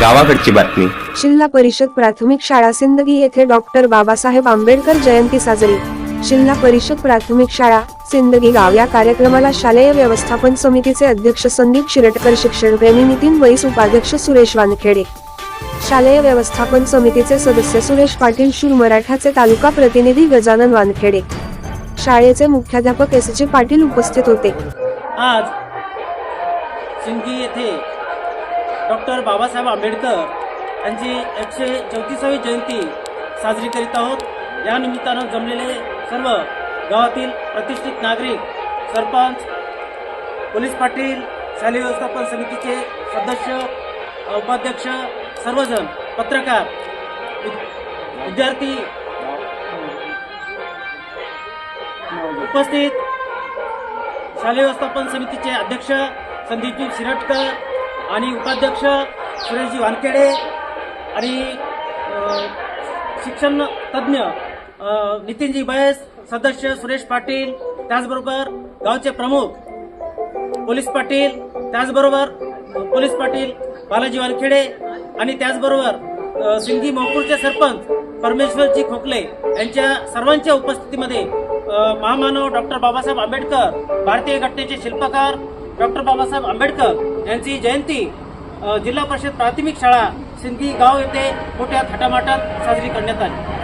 गावाकडची बातमी. जिल्हा परिषद प्राथमिक शाळा सिंदगी येथे डॉक्टर बाबासाहेब आंबेडकर जयंती साजरी. जिल्हा परिषद प्राथमिक शाळा सिंदगी गाव या कार्यक्रमाला शालेय व्यवस्थापन समितीचे अध्यक्ष संदीप शिरटकर शिक्षणप्रेमी नितीन वैस उपाध्यक्ष सुरेश वानखेडे. शालेय व्यवस्थापन समितीचे सदस्य सुरेश पाटील शूर मराठाचे तालुका प्रतिनिधी गजानन वानखेडे. शाळेचे मुख्याध्यापक एस जे पाटील उपस्थित होते. आज सिंदगी येथे डॉक्टर बाबासाहेब आंबेडकर यांची एकशे चौतीसावी जयंती साजरी करीत आहोत. या निमित्तानं जमलेले सर्व गावातील प्रतिष्ठित नागरिक सरपंच पोलीस पाटील शालेय व्यवस्थापन समितीचे सदस्य उपाध्यक्ष सर्वजण पत्रकार वि- विद्यार्थी उपस्थित शालेय व्यवस्थापन समितीचे अध्यक्ष संदीपजी शिरटकर आणि उपाध्यक्ष सुरेशजी वानखेडे आणि शिक्षण तज्ज्ञ नितीनजी बैस सदस्य सुरेश पाटील त्याचबरोबर गावचे प्रमुख पोलीस पाटील त्याचबरोबर पोलीस पाटील बालाजी वानखेडे आणि त्याचबरोबर सिंधी सिंगी मोहपूरचे सरपंच परमेश्वरजी खोकले यांच्या सर्वांच्या उपस्थितीमध्ये महामानव डॉक्टर बाबासाहेब आंबेडकर भारतीय घटनेचे शिल्पकार डॉक्टर बाबासाहेब आंबेडकर यांची जयंती जिल्हा परिषद प्राथमिक शाळा सिंधी गाव येथे मोठ्या थाटामाटात साजरी करण्यात आली.